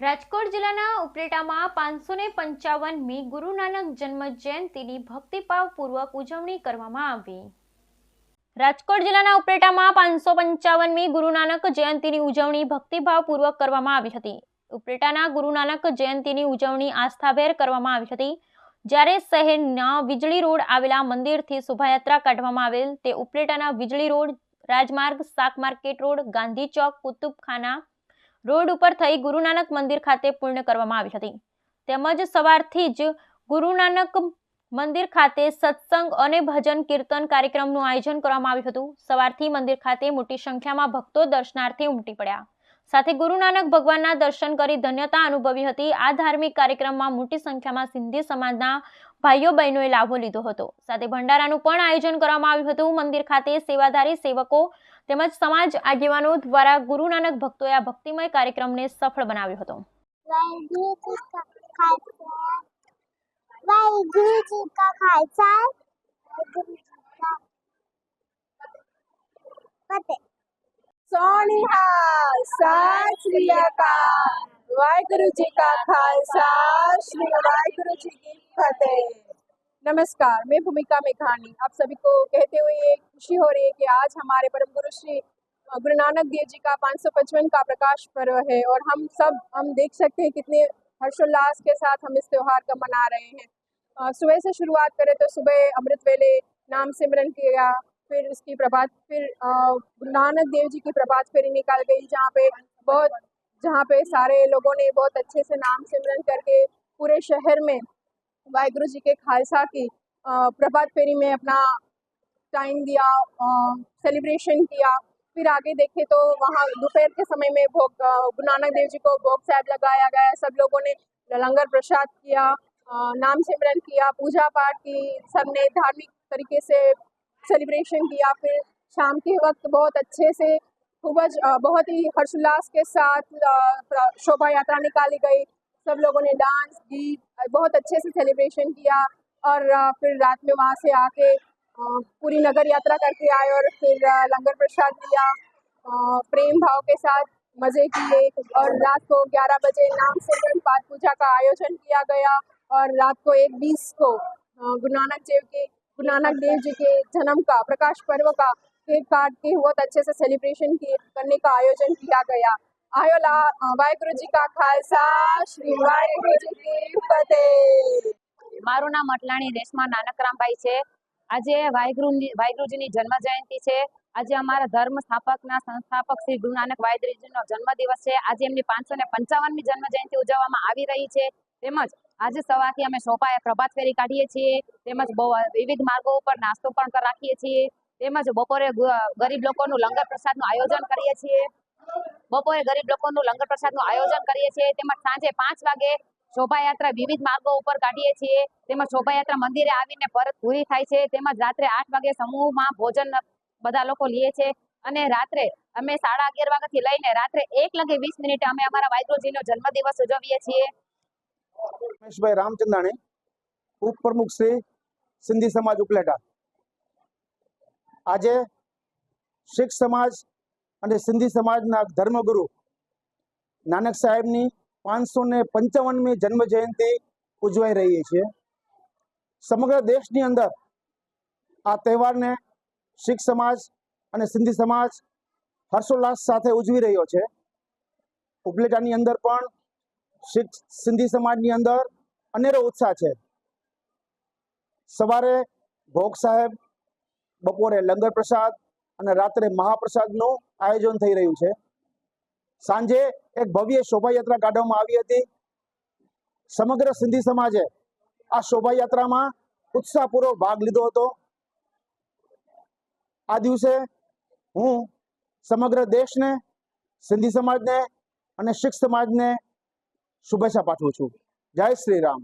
રાજકોટ જિલ્લાના ઉપલેટામાં પાંચસો ને પંચાવનમી ગુરુ નાનક જન્મ જયંતિની ભક્તિભાવપૂર્વક ઉજવણી કરવામાં આવી. રાજકોટ જિલ્લાના ઉપલેટામાં પાંચસો પંચાવનમી ગુરુ નાનક જયંતિની ઉજવણી ભક્તિભાવપૂર્વક કરવામાં આવી હતી. ઉપલેટાના ગુરુ નાનક જયંતિની ઉજવણી આસ્થાભેર કરવામાં આવી હતી. જ્યારે શહેરના વીજળી રોડ આવેલા મંદિરથી શોભાયાત્રા કાઢવામાં આવેલ તે ઉપલેટાના વીજળી રોડ, રાજમાર્ગ, શાક market road, Gandhi Chowk, Kutubkhana road ઉપર થઈ ગુરુ નાનક મંદિર ખાતે પૂર્ણ કરવામાં આવી હતી. તેમજ સવારથી જ ગુરુ નાનક મંદિર ખાતે સત્સંગ અને ભજન કીર્તન કાર્યક્રમનું આયોજન કરવામાં આવ્યું હતું. સવારથી મંદિર ખાતે મોટી સંખ્યામાં ભક્તો દર્શનાર્થે ઉમટી પડ્યા. સાથે ગુરુ નાનક ભગવાનના દર્શન કરી ધન્યતા અનુભવી હતી. આ ધાર્મિક કાર્યક્રમમાં મોટી સંખ્યામાં સિંધી સમાજના ભાઈઓ બહેનોએ લાભો લીધો હતો. સાથે ભંડારાનું પણ આયોજન કરવામાં આવ્યું હતું. મંદિર ખાતે સેવાધારી સેવકો તેમજ સમાજ આગેવાનો દ્વારા ગુરુ નાનક ભક્તોએ આ ભક્તિમય કાર્યક્રમને સફળ બનાવ્યો હતો. સોનિહા સત શ્રી અકાલ. વાહેગુરુ જી કા ખાલસા. શ્રી વાહેગુરુ જી કી ફતેહ. नमस्कार, मैं भूमिका मेघानी। आप सभी को कहते हुए ये खुशी हो रही है कि आज हमारे परम गुरु श्री गुरु नानक देव जी का पाँच सौ पचपन का प्रकाश पर्व है और हम सब, हम देख सकते हैं कितने हर्षोल्लास के साथ हम इस त्यौहार का मना रहे हैं। सुबह से शुरुआत करें तो सुबह अमृत वेले, नाम सिमरन किया, फिर उसकी प्रभात, फिर गुरु नानक देव जी की प्रभात फेरी निकाल गई, जहाँ पे बहुत, जहाँ पे सारे लोगों ने बहुत अच्छे से नाम सिमरन करके पूरे शहर में वाहिगुरु जी के खालसा की प्रभात फेरी में अपना टाइम दिया सेलिब्रेशन किया। फिर आगे देखें तो वहाँ दोपहर के समय में भोग गुरु नानक देव जी को भोग साहब लगाया गया। सब लोगों ने लंगर प्रसाद किया नाम सिमरन किया, पूजा पाठ की सबने धार्मिक तरीके से सेलिब्रेशन किया। फिर शाम के वक्त बहुत अच्छे से खूब बहुत ही हर्षोल्लास के साथ शोभा यात्रा निकाली गई। सब लोगों ने डांस, गीत बहुत अच्छे से सेलिब्रेशन किया और फिर रात में वहाँ से आके पूरी नगर यात्रा करके आए और फिर लंगर प्रसाद लिया। प्रेम भाव के साथ मज़े किए और रात को 11 बजे नाम सिमरन पाठ पूजा का आयोजन किया गया और रात को एक बीस को गुरु नानक देव के, गुरु नानक देव जी के जन्म का, प्रकाश पर्व का केक काट के बहुत अच्छे से सेलिब्रेशन किए, करने का आयोजन किया गया। ਆਇਓ ਲਾ ਵਾਹਿਗੁਰੂ ਜੀ ਕਾ ਖਾਲਸਾ ਸ੍ਰੀ ਵਾਹਿਗੁਰੂ ਜੀ મારું નામ અટલાણી રેશમા નાનકરામભાઈ છે. આજે વાહેગુરુની, વાહેગુરુજીની જન્મ જયંતિ છે. આજે અમારા ધર્મ સ્થાપકના સંસ્થાપક શ્રી ગુરુ નાનક વાહેગુરુજીનો જન્મદિવસ છે. આજે એમની પાંચસો ને પંચાવનમી જન્મ જયંતિ ઉજવવામાં આવી રહી છે. તેમજ આજે સવારથી અમે શોભાએ પ્રભાત ફેરી કાઢીએ છીએ. તેમજ બહુ વિવિધ માર્ગો ઉપર નાસ્તો પણ રાખીએ છીએ. તેમજ બપોરે ગરીબ લોકોનું લંગર પ્રસાદનું આયોજન કરીએ છીએ. બપોરે ગરીબ લોકોનું લંગર પ્રસાદનું આયોજન કરીએ છીએ. તેમજ સાંજે પાંચ વાગે શોભાયાત્રા વિવિધ માર્ગો ઉપર કાઢીએ છીએ. તેમજ શોભાયાત્રા મંદિરે આવીને પરત પૂરી થાય છે. તેમજ રાત્રે આઠ વાગે સમૂહમાં ભોજન બધા લોકો લઈએ છે. અને રાત્રે અમે સાડા અગિયાર વાગ્યાથી લઈને રાત્રે એક લગે વીસ મિનિટે અમે અમારા વાહેગુરુજીનો જન્મદિવસ ઉજવીએ છીએ. રમેશભાઈ રામચંદાણી ઉપપ્રમુખ શ્રી સિંધી સમાજ ઉપલેટા. આજે શીખ સમાજ અને સિંધી સમાજના ધર્મગુરુ. નાનક સાહેબની પાંચસો ને પંચાવનમી જન્મ જયંતિ ઉજવાઈ રહી છે. સમગ્ર દેશની અંદર આ તહેવારને શીખ સમાજ અને સિંધી સમાજ હર્ષોલ્લાસ સાથે ઉજવી રહ્યો છે. ઉપલેટાની અંદર પણ શીખ સિંધી સમાજની અંદર અનેરો ઉત્સાહ છે. સવારે ભોગ સાહેબ, બપોરે લંગર પ્રસાદ અને રાત્રે મહાપ્રસાદનું આયોજન થઈ રહ્યું છે. સાંજે એક ભવ્ય શોભાયાત્રા કાઢવામાં આવી હતી. સમગ્ર સિંધી સમાજે આ શોભાયાત્રામાં ઉત્સાહપૂર્વક ભાગ લીધો હતો. આ દિવસે હું સમગ્ર દેશને, સિંધી સમાજને અને શીખ સમાજને શુભેચ્છા પાઠવું છું. જય શ્રી રામ.